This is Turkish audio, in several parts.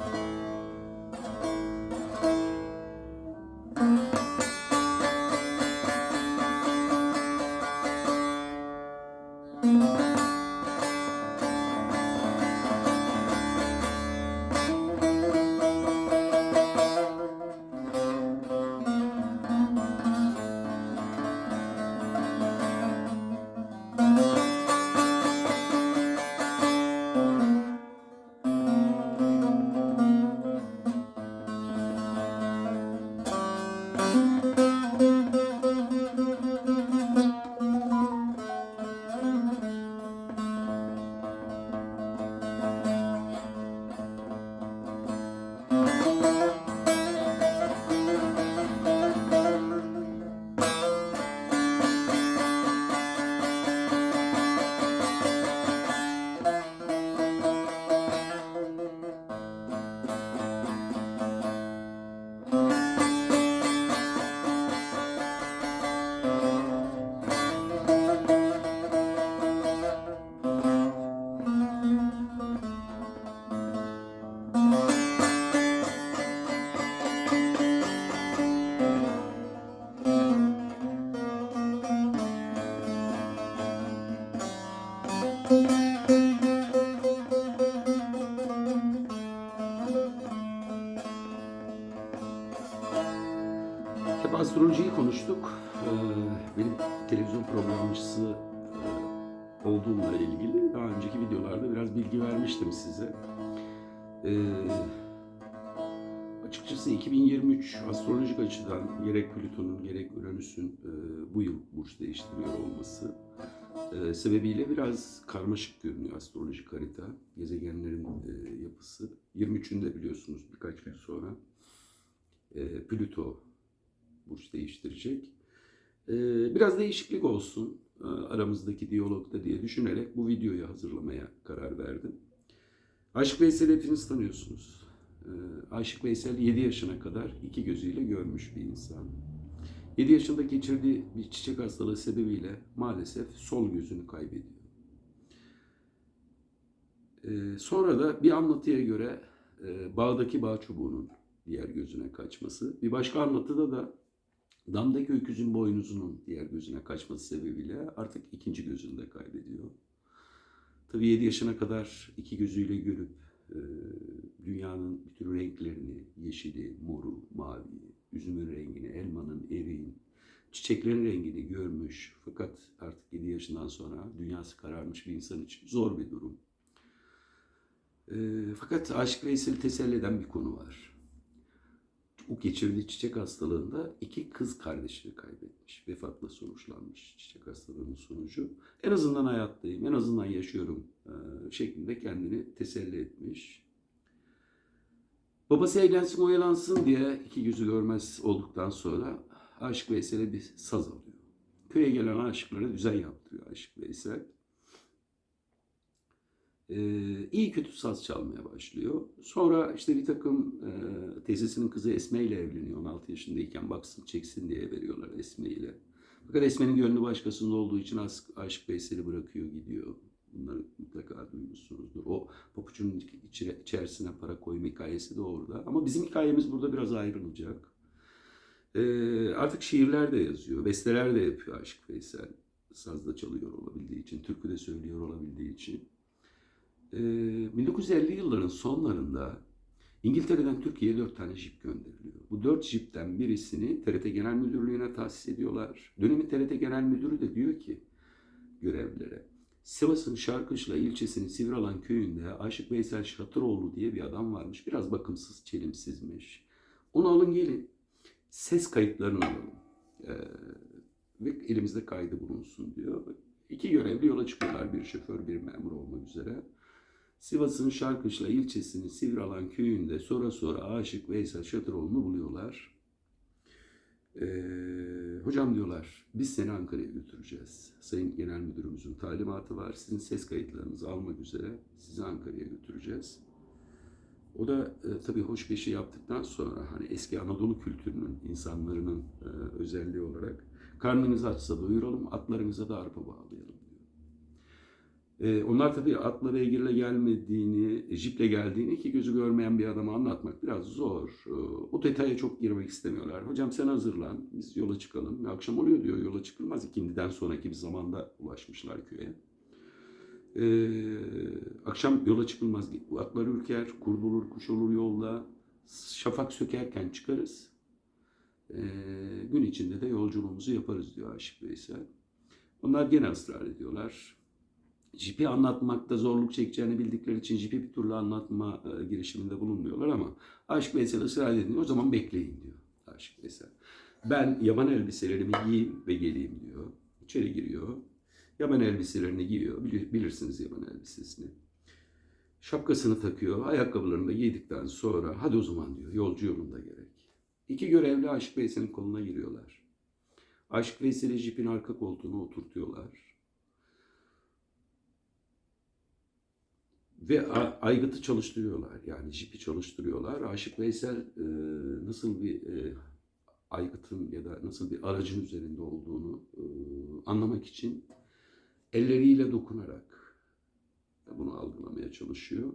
you Hep astrolojiyi konuştuk. Ee, benim televizyon programcısı e, olduğumla ilgili daha önceki videolarda biraz bilgi vermiştim size. Ee, açıkçası 2023 astrolojik açıdan gerek Plüton'un gerek Uranüs'ün e, bu yıl burç değiştiriyor olması e, sebebiyle biraz karmaşık görünüyor astrolojik harita. Gezegenlerin yapısı. 23'ünde biliyorsunuz birkaç gün sonra Plüto burç değiştirecek. Ee, biraz değişiklik olsun e, aramızdaki diyalogda diye düşünerek bu videoyu hazırlamaya karar verdim. Aşık Veysel hepiniz tanıyorsunuz. Ee, Aşık Veysel 7 yaşına kadar iki gözüyle görmüş bir insan. 7 yaşında geçirdiği bir çiçek hastalığı sebebiyle maalesef sol gözünü kaybediyor. Ee, sonra da bir anlatıya göre e, bağdaki bağ çubuğunun diğer gözüne kaçması. Bir başka anlatıda da damdaki öküzün boynuzunun diğer gözüne kaçması sebebiyle artık ikinci gözünü de kaybediyor. Tabii 7 yaşına kadar iki gözüyle görüp e, dünyanın bütün renklerini, yeşili, moru, mavi, üzümün rengini, elmanın, eriğin, çiçeklerin rengini görmüş. Fakat artık 7 yaşından sonra dünyası kararmış bir insan için zor bir durum. E, fakat Aşık Veysel'i teselli eden bir konu var. O geçirdiği çiçek hastalığında iki kız kardeşini kaybetmiş. Vefatla sonuçlanmış çiçek hastalığının sonucu. En azından hayattayım, en azından yaşıyorum e, şeklinde kendini teselli etmiş. Babası eğlensin oyalansın diye iki yüzü görmez olduktan sonra Aşık Veysel'e bir saz alıyor. Köye gelen aşıklara düzen yaptırıyor Aşık Veysel. Ee, iyi kötü saz çalmaya başlıyor. Sonra işte bir takım e, teyzesinin kızı Esme ile evleniyor. 16 yaşındayken baksın çeksin diye veriyorlar Esme ile. Fakat Esme'nin gönlü başkasında olduğu için Aşık, Aşık Veysel'i bırakıyor gidiyor. Bunları mutlaka duymuşsunuzdur. O papucun içerisine para koyma hikayesi de orada. Ama bizim hikayemiz burada biraz ayrılacak. Ee, artık şiirler de yazıyor, besteler de yapıyor Aşık Veysel. Sazda çalıyor olabildiği için, türkü de söylüyor olabildiği için. Ee, 1950 yılların sonlarında İngiltere'den Türkiye'ye dört tane jip gönderiliyor. Bu dört jipten birisini TRT Genel Müdürlüğü'ne tahsis ediyorlar. Dönemin TRT Genel Müdürü de diyor ki görevlilere, Sivas'ın Şarkışla ilçesinin Sivralan köyünde Aşık Veysel Şatıroğlu diye bir adam varmış. Biraz bakımsız, çelimsizmiş. Onu alın gelin. Ses kayıtlarını alalım. Ee, ve elimizde kaydı bulunsun diyor. İki görevli yola çıkıyorlar. Bir şoför, bir memur olmak üzere. Sivas'ın Şarkışla ilçesinin Sivralan köyünde sonra sonra Aşık Veysel Şatıroğlu'nu buluyorlar. Ee, hocam diyorlar biz seni Ankara'ya götüreceğiz. Sayın Genel Müdürümüzün talimatı var. Sizin ses kayıtlarınızı almak üzere sizi Ankara'ya götüreceğiz. O da e, tabii hoş bir şey yaptıktan sonra hani eski Anadolu kültürünün insanların e, özelliği olarak karnınızı açsa doyuralım, atlarınıza da arpa bağlayalım Ee, onlar tabii atla beygirle gelmediğini, jiple geldiğini iki gözü görmeyen bir adama anlatmak biraz zor. Ee, o detaya çok girmek istemiyorlar. Hocam sen hazırlan, biz yola çıkalım. Akşam oluyor diyor, yola çıkılmaz. İkindiden sonraki bir zamanda ulaşmışlar köye. Ee, akşam yola çıkılmaz. Atlar ürker, kurd olur, kuş olur yolda. Şafak sökerken çıkarız. Ee, gün içinde de yolculuğumuzu yaparız diyor Aşık Veysel. Onlar gene ısrar ediyorlar. Jipi anlatmakta zorluk çekeceğini bildikleri için jipi bir türlü anlatma e, girişiminde bulunmuyorlar ama Aşık Veysel ısrar ediyor. O zaman bekleyin diyor Aşık Veysel. Ben yaban elbiselerimi giyeyim ve geleyim diyor. İçeri giriyor. Yaban elbiselerini giyiyor. Bili- Bilirsiniz yaban elbisesini. Şapkasını takıyor. Ayakkabılarını da giydikten sonra hadi o zaman diyor yolcu yolunda gerek. İki görevli Aşık Veysel'in koluna giriyorlar. Aşık Veysel'i jipin arka koltuğuna oturtuyorlar. Ve aygıtı çalıştırıyorlar. Yani jipi çalıştırıyorlar. Aşık Veysel e, nasıl bir e, aygıtın ya da nasıl bir aracın üzerinde olduğunu e, anlamak için elleriyle dokunarak bunu algılamaya çalışıyor.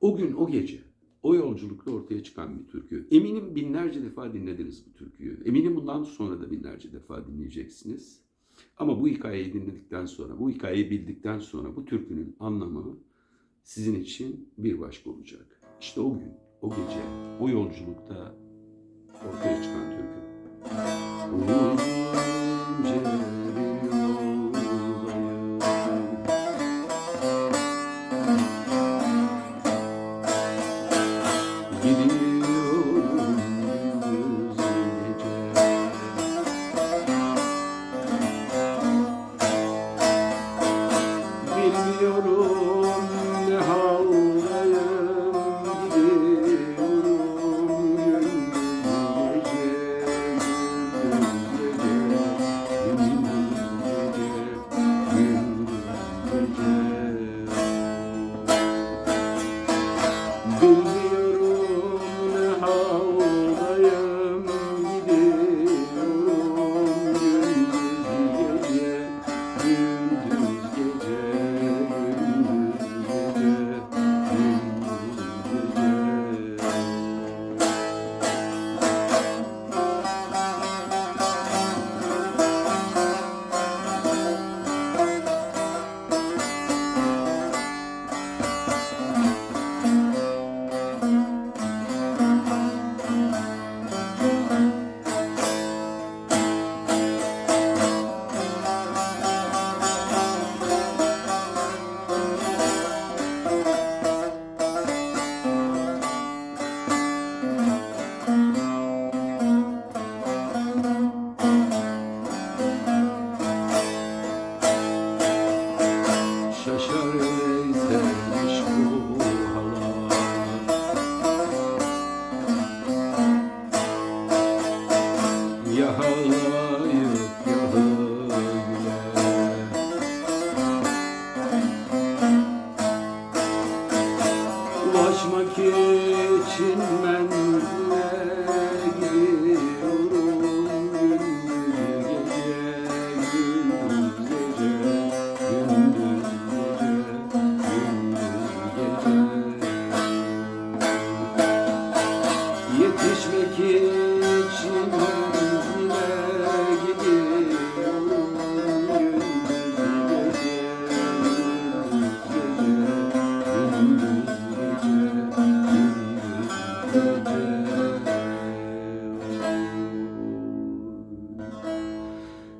O gün, o gece, o yolculukta ortaya çıkan bir türkü. Eminim binlerce defa dinlediniz bu türküyü. Eminim bundan sonra da binlerce defa dinleyeceksiniz. Ama bu hikayeyi dinledikten sonra, bu hikayeyi bildikten sonra bu türkünün anlamı sizin için bir başka olacak. İşte o gün, o gece, o yolculukta ortaya çıkan türkü. Uzunca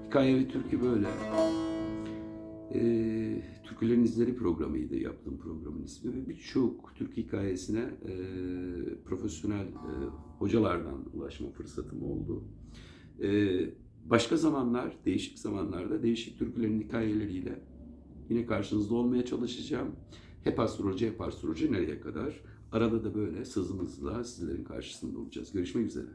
Hikaye ve türkü böyle. Ee, Türkülerin İzleri programıydı yaptığım programın ismi ve birçok Türk hikayesine e, profesyonel e, hocalardan ulaşma fırsatım oldu. E, başka zamanlar, değişik zamanlarda değişik türkülerin hikayeleriyle yine karşınızda olmaya çalışacağım. Hep astroloji, hep astroloji nereye kadar? Arada da böyle sızımızla sizlerin karşısında olacağız. Görüşmek üzere.